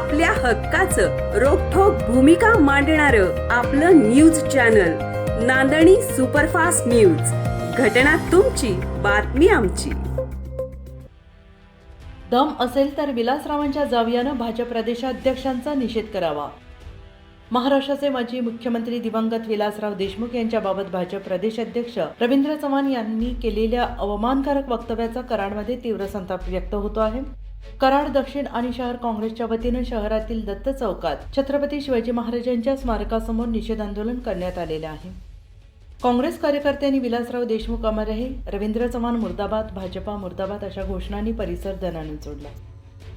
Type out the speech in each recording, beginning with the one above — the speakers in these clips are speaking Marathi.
आपल्या हक्काचं रोखोक भूमिका मांडणार आपलं news channel Nandani superfast news. घटना तुमची बातमी आमची. दम असेल तर विलासरावांच्या जावयानं भाजप प्रदेशाध्यक्षांचा निषेध करावा. महाराष्ट्राचे माजी मुख्यमंत्री दिवंगत विलासराव देशमुख यांच्याबाबत भाजप प्रदेशाध्यक्ष रवींद्र चव्हाण यांनी केलेल्या अवमानकारक वक्तव्याचा कराडमध्ये तीव्र संताप व्यक्त होतो आहे. कराड दक्षिण आणि शहर काँग्रेसच्या वतीनं शहरातील दत्त चौकात छत्रपती शिवाजी महाराजांच्या स्मारकासमोर निषेध आंदोलन करण्यात आलेले आहे. काँग्रेस कार्यकर्त्यांनी विलासराव देशमुख अमर रवींद्र चव्हाण मुर्दाबाद भाजपा मुर्दाबाद अशा घोषणांनी परिसर दनाने जोडला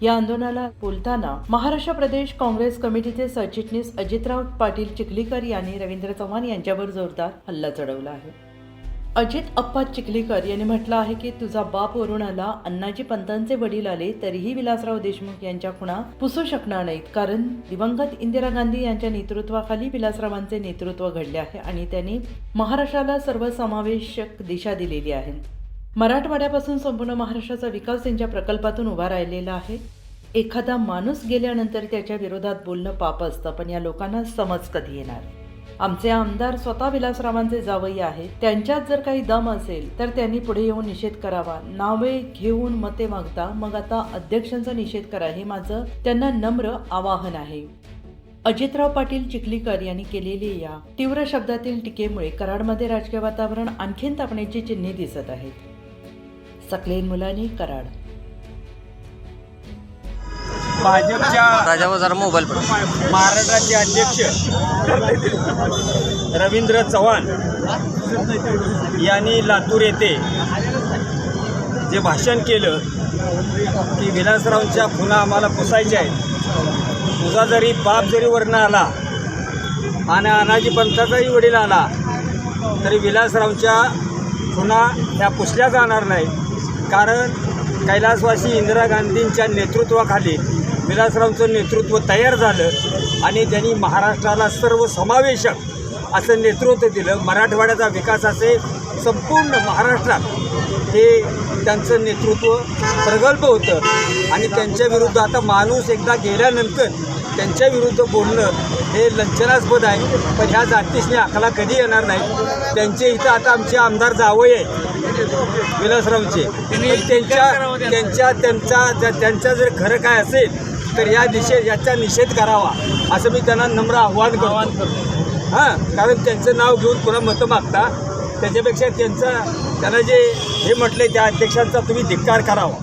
या आंदोलनाला बोलताना महाराष्ट्र प्रदेश काँग्रेस कमिटीचे सरचिटणीस अजितराव पाटील चिखलीकर यांनी रवींद्र चव्हाण यांच्यावर जोरदार हल्ला चढवला आहे. अजित अप्पा चिखलीकर यांनी म्हटलं आहे की तुझा बाप वरून आला अण्णाजी पंतांचे वडील आले तरीही विलासराव देशमुख यांच्या खुणा पुसू शकणार नाहीत. कारण दिवंगत इंदिरा गांधी यांच्या नेतृत्वाखाली विलासरावांचे नेतृत्व घडले आहे आणि त्यांनी महाराष्ट्राला सर्वसमावेशक दिशा दिलेली आहे. मराठवाड्यापासून संपूर्ण महाराष्ट्राचा विकास त्यांच्या प्रकल्पातून उभा राहिलेला आहे. एखादा माणूस गेल्यानंतर त्याच्या विरोधात बोलणं पाप असतं पण या लोकांना समज कधी येणार? आमचे आमदार स्वतः विलासरावांचे जावई आहेत. त्यांच्यात जर काही दम असेल तर त्यांनी पुढे येऊन निषेध करावा. नावे घेऊन मते मागता मग आता अध्यक्षांचा निषेध करा हे माझं त्यांना नम्र आवाहन आहे. अजितराव पाटील चिखलीकर यांनी केलेली या तीव्र शब्दातील टीकेमुळे कराडमध्ये राजकीय वातावरण आणखीन तापण्याची चिन्हे दिसत आहेत. सकलेन मुलानी कराड भाजपच्या जरा मोबाईल पड महाराष्ट्राचे अध्यक्ष रवींद्र चव्हाण यांनी लातूर येथे जे भाषण केलं की विलासरावांच्या खुणा आम्हाला पुसायच्या आहेत. तुझा जरी बाप जरी वरनं आला आणि अनाजी पंथाचाही वडील आला तरी विलासरावांच्या खुणा ह्या पुसल्या जाणार नाही कारण कैलासवासी इंदिरा गांधींच्या नेतृत्वाखाली विलासरावचं नेतृत्व तयार झालं आणि त्यांनी महाराष्ट्राला सर्वसमावेशक असं नेतृत्व दिलं. मराठवाड्याचा विकास असे संपूर्ण महाराष्ट्रात हे त्यांचं नेतृत्व प्रगल्भ होतं. आणि त्यांच्याविरुद्ध आता माणूस एकदा गेल्यानंतर त्यांच्याविरुद्ध बोलणं हे लंचनास्पद आहे पण ह्या जातीसने अकला कधी येणार नाही. त्यांचे इथं आता आमचे आमदार जावई आहेत विलासरावचे. त्यांच्या त्यांच्या त्यांचा त्या- त्यांचा जर खरं काय असेल तर या निषेध याचा निषेध करावा असं मी त्यांना नम्र आव्हान करतो. हां कारण त्यांचं नाव घेऊन पुन्हा मतं मागता त्याच्यापेक्षा त्यांचा त्यांना जे हे म्हटले त्या अध्यक्षांचा तुम्ही धिक्कार करावा.